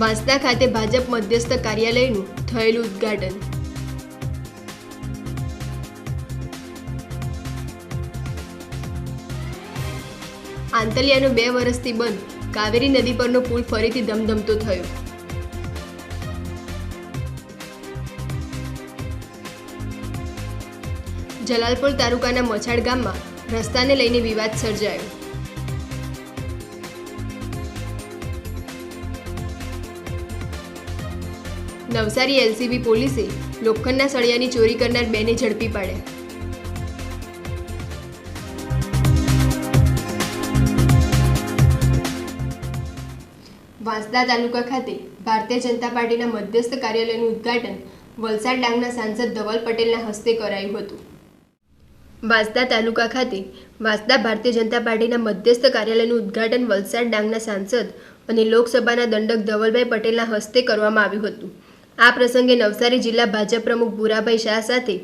વાંસદા ખાતે ભાજપ મધ્યસ્થ કાર્યાલયનું થયેલું ઉદ્ઘાટન. આંતલિયાનો બે વર્ષથી બંધ, કાવેરી નદી પરનો પુલ ફરીથી ધમધમતો થયો. જલાલપુર તાલુકાના મછાડ ગામમાં રસ્તાને લઈને વિવાદ સર્જાયો. નવસારી એલસીબી પોલીસે લોખંડના સળિયાની ચોરી કરનાર બેને ઝડપી પાડ્યા. વાંસદા તાલુકા ખાતે ભારતીય જનતા પાર્ટીના મધ્યસ્થ કાર્યાલયનું ઉદ્ઘાટન વલસાડ ડાંગના સાંસદ ધવલ પટેલના હસ્તે કરાયું હતું. વાંસદા તાલુકા ખાતે વાંસદા ભારતીય જનતા પાર્ટીના મધ્યસ્થ કાર્યાલયનું ઉદ્ઘાટન વલસાડ ડાંગના સાંસદ અને લોકસભાના દંડક ધવલભાઈ પટેલના હસ્તે કરવામાં આવ્યું હતું. આ પ્રસંગે નવસારી જિલ્લા ભાજપ પ્રમુખ ભૂરાભાઈ શાહ સાથે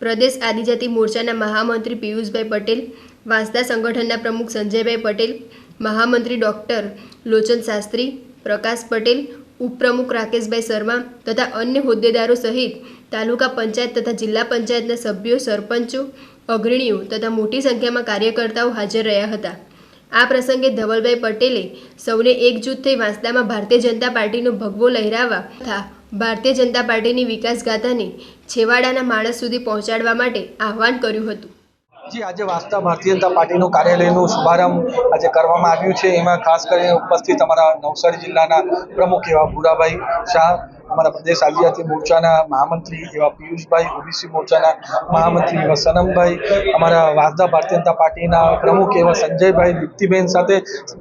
પ્રદેશ આદિજાતિ મોરચાના મહામંત્રી પિયુષભાઈ પટેલ, વાંસદા સંગઠનના પ્રમુખ સંજયભાઈ પટેલ, મહામંત્રી ડૉક્ટર લોચન શાસ્ત્રી, પ્રકાશ પટેલ, ઉપપ્રમુખ રાકેશભાઈ શર્મા તથા અન્ય હોદ્દેદારો સહિત તાલુકા પંચાયત તથા જિલ્લા પંચાયતના સભ્યો, સરપંચો, અગ્રણીઓ તથા મોટી સંખ્યામાં કાર્યકર્તાઓ હાજર રહ્યા હતા. આ પ્રસંગે ધવલભાઈ પટેલે સૌને એકજૂથ થઈ વાંસદામાં ભારતીય જનતા પાર્ટીનો ભગવો લહેરાવવા તથા ભારતીય જનતા પાર્ટીની વિકાસ ગાથાને છેવાડાના માણસ સુધી પહોંચાડવા માટે આહવાન કર્યું હતું. જી, આજે વાસ્તા ભારતીય જનતા પાર્ટીનું કાર્યાલયનું શુભારંભ આજે કરવામાં આવ્યું છે. એમાં ખાસ કરીને ઉપસ્થિત અમારા નવસારી જિલ્લાના પ્રમુખ એવા ભૂરાભાઈ શાહ અમારા પ્રદેશ આદિજાતિ મોરચાના મહામંત્રી એવા પિયુષભાઈ, ઓબીસી મોરચાના મહામંત્રી એવા સનમભાઈ, અમારા વાસદા ભારતીય જનતા પાર્ટીના પ્રમુખ એવા સંજયભાઈ, દીપ્તિબેન સાથે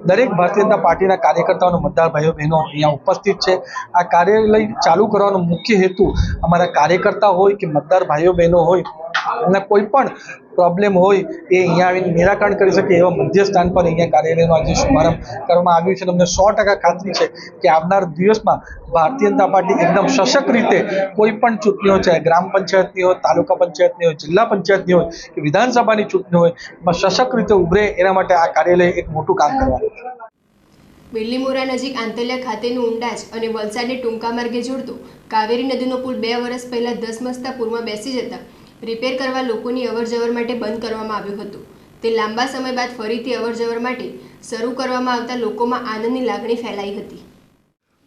દરેક ભારતીય જનતા પાર્ટીના કાર્યકર્તાઓનો મતદાર ભાઈઓ, બહેનો અહીંયા ઉપસ્થિત છે. આ કાર્યાલય ચાલુ કરવાનો મુખ્ય હેતુ અમારા કાર્યકર્તા હોય કે મતદાર ભાઈઓ, બહેનો હોય એમને કોઈ પણ પ્રોબ્લેમ હોય એ અહીંયા આવીને નિરાકરણ કરી શકે એવા મધ્યસ્થાન પર અહીંયા કાર્યાલયનો આજે શુભારંભ કરવામાં આવ્યું છે. તમને સો ટકા ખાતરી છે કે આવનાર દિવસમાં ભારતીય જનતા પાર્ટી એકદમ સશક્ત રીતે કોઈ પણ ચૂંટણીઓ છે ગ્રામ પંચાયતની હોય, તાલુકા પંચાયતની હોય, જિલ્લા પંચાયતની હોય કે વિધાનસભાની ચૂંટણી હોય, એમાં સશક્ત રીતે ઉભરે એના માટે આ કાર્યાલય એક મોટું કામ કરવાનું છે. બિલ્લીમોરા નજીક આંતલિયા ખાતેનું ઊંડાજ અને વલસાડને ટૂંકા માર્ગે જોડતો કાવેરી નદીનો પુલ બે વર્ષ પહેલા ધસમસતા પૂરમાં બેસી જતા રિપેર કરવા લોકોની અવરજવર માટે બંધ કરવામાં આવ્યું હતું. તે લાંબા સમય બાદ ફરીથી અવરજવર માટે શરૂ કરવામાં આવતા લોકોમાં આનંદની લાગણી ફેલાઈ હતી.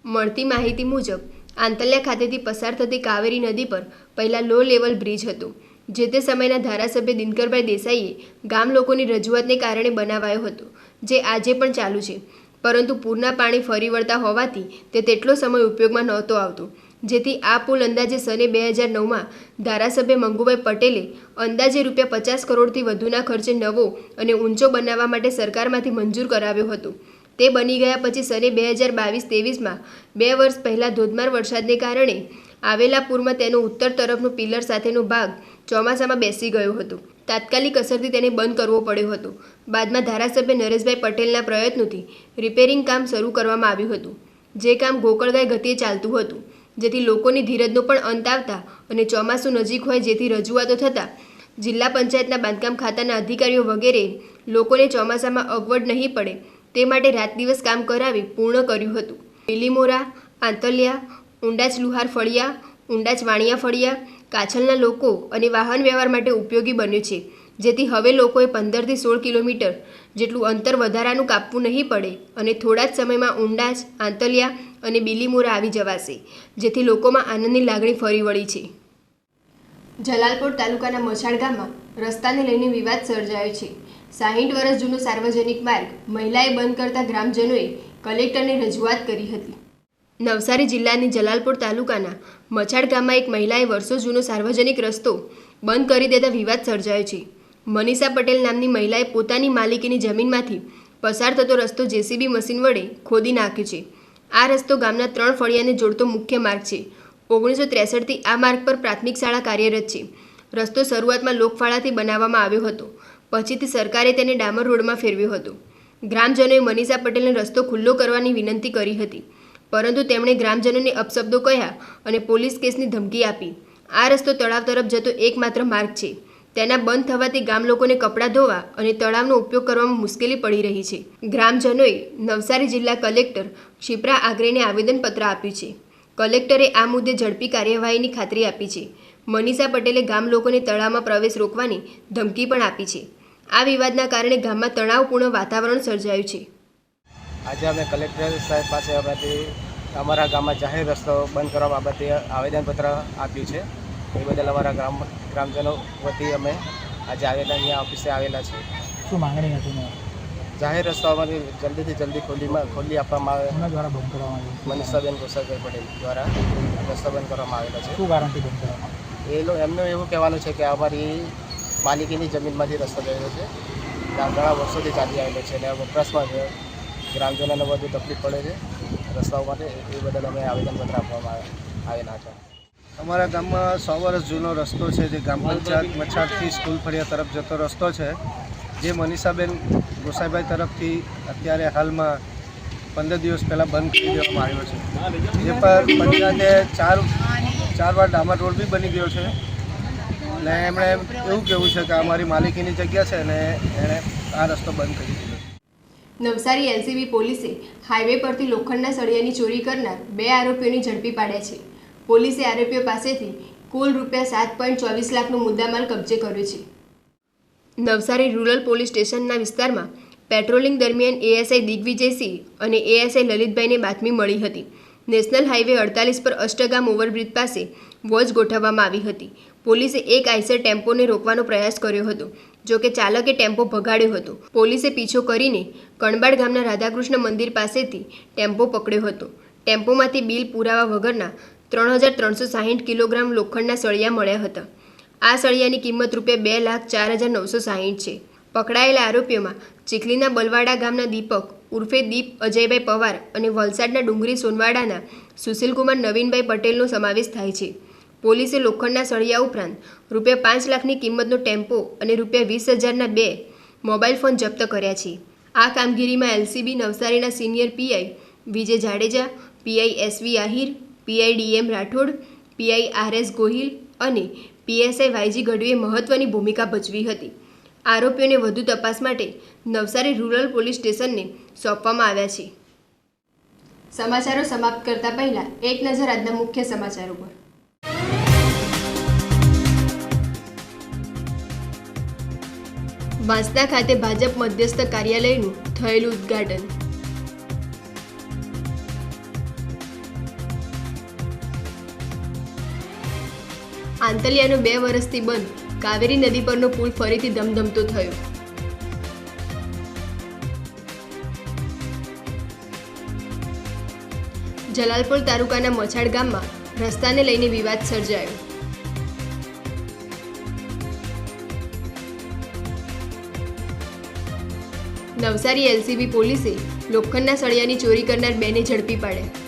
મળતી માહિતી મુજબ, આંતલિયા ખાતેથી પસાર થતી કાવેરી નદી પર પહેલાં લો લેવલ બ્રિજ હતો, જે તે સમયના ધારાસભ્ય દિનકરભાઈ દેસાઈએ ગામ લોકોની રજૂઆતને કારણે બનાવાયો હતો, જે આજે પણ ચાલુ છે. પરંતુ પૂરના પાણી ફરી વળતા હોવાથી તે તેટલો સમય ઉપયોગમાં નહોતો આવતો. જેથી આ પુલ અંદાજે સને બે હજાર નવમાં ધારાસભ્ય મંગુભાઈ પટેલે અંદાજે રૂપિયા પચાસ કરોડથી વધુના ખર્ચે નવો અને ઊંચો બનાવવા માટે સરકારમાંથી મંજૂર કરાવ્યો હતો. તે બની ગયા પછી સને બે હજાર બાવીસ ત્રેવીસમાં બે વર્ષ પહેલાં ધોધમાર વરસાદને કારણે આવેલા પૂરમાં તેનો ઉત્તર તરફનો પિલર સાથેનો ભાગ ચોમાસામાં બેસી ગયો હતો. તાત્કાલિક અસરથી તેને બંધ કરવો પડ્યો હતો. બાદમાં ધારાસભ્ય નરેશભાઈ પટેલના પ્રયત્નોથી રિપેરિંગ કામ શરૂ કરવામાં આવ્યું હતું. જે કામ ગોકળગાય ગતિએ ચાલતું હતું. જેથી લોકોની ધીરજનો પણ અંત આવતા અને ચોમાસું નજીક હોય જેથી રજૂઆતો થતાં, જિલ્લા પંચાયતના બાંધકામ ખાતાના અધિકારીઓ વગેરે લોકોને ચોમાસામાં અગવડ નહીં પડે તે માટે રાત દિવસ કામ કરાવી પૂર્ણ કર્યું હતું. લીલીમોરા આંતલિયા ઊંડાચ લુહાર ફળિયા ઊંડાચ વાણિયા ફળિયા, કાછલના લોકો અને વાહન વ્યવહાર માટે ઉપયોગી બન્યું છે. જેથી હવે લોકોએ પંદરથી સોળ કિલોમીટર જેટલું અંતર વધારાનું કાપવું નહીં પડે અને થોડા જ સમયમાં ઊંડાજ આંતલિયા અને બિલીમોરા આવી જવાશે, જેથી લોકોમાં આનંદની લાગણી ફરી વળી છે. જલાલપોર તાલુકાના મછાડ ગામમાં રસ્તાને લઈને વિવાદ સર્જાયો છે. સાહીઠ વર્ષ જૂનો સાર્વજનિક માર્ગ મહિલાએ બંધ કરતા ગ્રામજનોએ કલેક્ટરને રજૂઆત કરી હતી. નવસારી જિલ્લાની જલાલપોર તાલુકાના મછાડ ગામમાં એક મહિલાએ વર્ષો જૂનો સાર્વજનિક રસ્તો બંધ કરી દેતા વિવાદ સર્જાયો છે. મનીષા પટેલ નામની મહિલાએ પોતાની માલિકીની જમીનમાંથી પસાર થતો રસ્તો જેસીબી મશીન વડે ખોદી નાખ્યો છે. આ રસ્તો ગામના ત્રણ ફળિયાને જોડતો મુખ્ય માર્ગ છે. ઓગણીસો ત્રેસઠથી આ માર્ગ પર પ્રાથમિક શાળા કાર્યરત છે. રસ્તો શરૂઆતમાં લોકફાળાથી બનાવવામાં આવ્યો હતો. પછીથી સરકારે તેને ડામર રોડમાં ફેરવ્યો હતો. ગ્રામજનોએ મનીષા પટેલને રસ્તો ખુલ્લો કરવાની વિનંતી કરી હતી. પરંતુ તેમણે ગ્રામજનોને અપશબ્દો કહ્યા અને પોલીસ કેસની ધમકી આપી. આ રસ્તો તળાવ તરફ જતો એકમાત્ર માર્ગ છે. તેના બંધ થવાથી ગામ લોકોને કપડાં ધોવા અને તળાવનો ઉપયોગ કરવામાં મુશ્કેલી પડી રહી છે. ગ્રામજનોએ નવસારી જિલ્લા કલેક્ટર ક્ષિપ્રા આગ્રેને આવેદનપત્ર આપ્યું છે. કલેક્ટરે આ મુદ્દે ઝડપી કાર્યવાહીની ખાતરી આપી છે. મનીષા પટેલે ગામ લોકોને તળાવમાં પ્રવેશ રોકવાની ધમકી પણ આપી છે. આ વિવાદના કારણે ગામમાં તણાવપૂર્ણ વાતાવરણ સર્જાયું છે. આજે અમે કલેક્ટર સાહેબ પાસે અમારા ગામમાં જાહેર રસ્તો બંધ કરવા બાબતે આવેદનપત્ર આપ્યું છે. એ બદલ અમારા ગ્રામ ગ્રામજનો વતી અમે આજે આવેલા અહીંયા ઓફિસે આવેલા છે શું માંગણી હતી જાહેર રસ્તો અમારી જલ્દીથી જલ્દી ખોલીમાં ખોલી આપવામાં આવે. દ્વારા બંધ કરવામાં આવ્યું? મનીષાબેન ગોસાભાઈ પટેલ દ્વારા રસ્તો બંધ કરવામાં આવેલા છે. શું ગારંટી બંધ કરવામાં એ લોકો એમનું એવું કહેવાનું છે કે અમારી માલિકીની જમીનમાંથી રસ્તો ગયેલો છે. ઘણા વર્ષોથી ચાલી આવેલો છે અને વપરાશમાં છે ગ્રામજનોને બધું તકલીફ પડે છે રસ્તાઓ માટે એ બદલ અમે આવેદનપત્ર આપવામાં આવે- આવેલા હતા અમારા ગામમાં સો વર્ષ જૂનો રસ્તો છે, જે ગામ પંચાયત મછાડથી સ્કૂલ ફળિયા તરફ જતો રસ્તો છે, જે મનીષાબેન ગોસાઈભાઈ તરફથી અત્યારે હાલમાં પંદર દિવસ પહેલાં બંધ કરી દેવામાં આવ્યો છે. જે પર પંચાયતે ચાર ચાર વાર ડામર રોડ બી બની ગયો છે. અને એમણે એવું કહેવું છે કે અમારી માલિકીની જગ્યા છે અને એણે આ રસ્તો બંધ કરી દીધો નવસારી એલસીબી પોલીસે હાઈવે પરથી લોખંડના સળિયાની ચોરી કરનાર બે આરોપીઓની ઝડપી પાડ્યા છે. પોલીસે આરોપીઓ પાસેથી કુલ રૂપિયા સાત પોઈન્ટ ચોવીસ લાખનો મુદ્દામાલ કબજે કર્યો છે. નવસારી રૂરલ પોલીસ સ્ટેશનના વિસ્તારમાં પેટ્રોલિંગ દરમિયાન એએસઆઈ દિગ્વિજયસિંહ અને એએસઆઈ લલિતભાઈને બાતમી મળી હતી. નેશનલ હાઈવે અડતાલીસ પર અષ્ટગામ ઓવરબ્રિજ પાસે વોચ ગોઠવવામાં આવી હતી. પોલીસે એક આઈસર ટેમ્પોને રોકવાનો પ્રયાસ કર્યો હતો, જો કે ચાલકે ટેમ્પો ભગાડ્યો હતો. પોલીસે પીછો કરીને કણબાડ ગામના રાધાકૃષ્ણ મંદિર પાસેથી ટેમ્પો પકડ્યો હતો. ટેમ્પોમાંથી બિલ પુરાવા વગરના ત્રણ હજાર ત્રણસો સાહીઠ કિલોગ્રામ લોખંડના સળિયા મળ્યા હતા. આ સળિયાની કિંમત રૂપિયા બે લાખ ચાર હજાર નવસો સાહીઠ છે. પકડાયેલા આરોપીઓમાં ચીખલીના બલવાડા ગામના દીપક, ઉર્ફે દીપ અજયભાઈ પવાર અને વલસાડના ડુંગરી સોનવાડાના સુશીલકુમાર નવીનભાઈ પટેલનો સમાવેશ થાય છે. પોલીસે લોખંડના સળિયા ઉપરાંત રૂપિયા પાંચ લાખની કિંમતનો ટેમ્પો અને રૂપિયા વીસ હજારના બે મોબાઈલ ફોન જપ્ત કર્યા છે. આ કામગીરીમાં એલસીબી નવસારીના senior PI Vijay Jadeja, PI SV Ahir PI DM Rathod PI RS Gohil અને પીએસઆઈ વાયજી ગઢવીએ મહત્વની ભૂમિકા ભજવી હતી. આરોપીઓને વધુ તપાસ માટે નવસારી રૂરલ પોલીસ સ્ટેશનને સોંપવામાં આવ્યા છે. સમાચારો સમાપ્ત કરતા પહેલા એક નજર આજના મુખ્ય સમાચારો પર. વાંસદા ખાતે ભાજપ મધ્યસ્થ કાર્યાલયનું થયેલું ઉદ્ઘાટન. આંતલિયાનો બે વર્ષથી બંધ. કાવેરી નદી પરનો પુલ ફરીથી ધમધમતો થયો. જલાલપોર તાલુકાના મછાડ ગામમાં રસ્તાને લઈને વિવાદ સર્જાયો. નવસારી એલસીબી પોલીસે લોખંડના સળિયાની ચોરી કરનાર બેને ઝડપી પાડ્યા.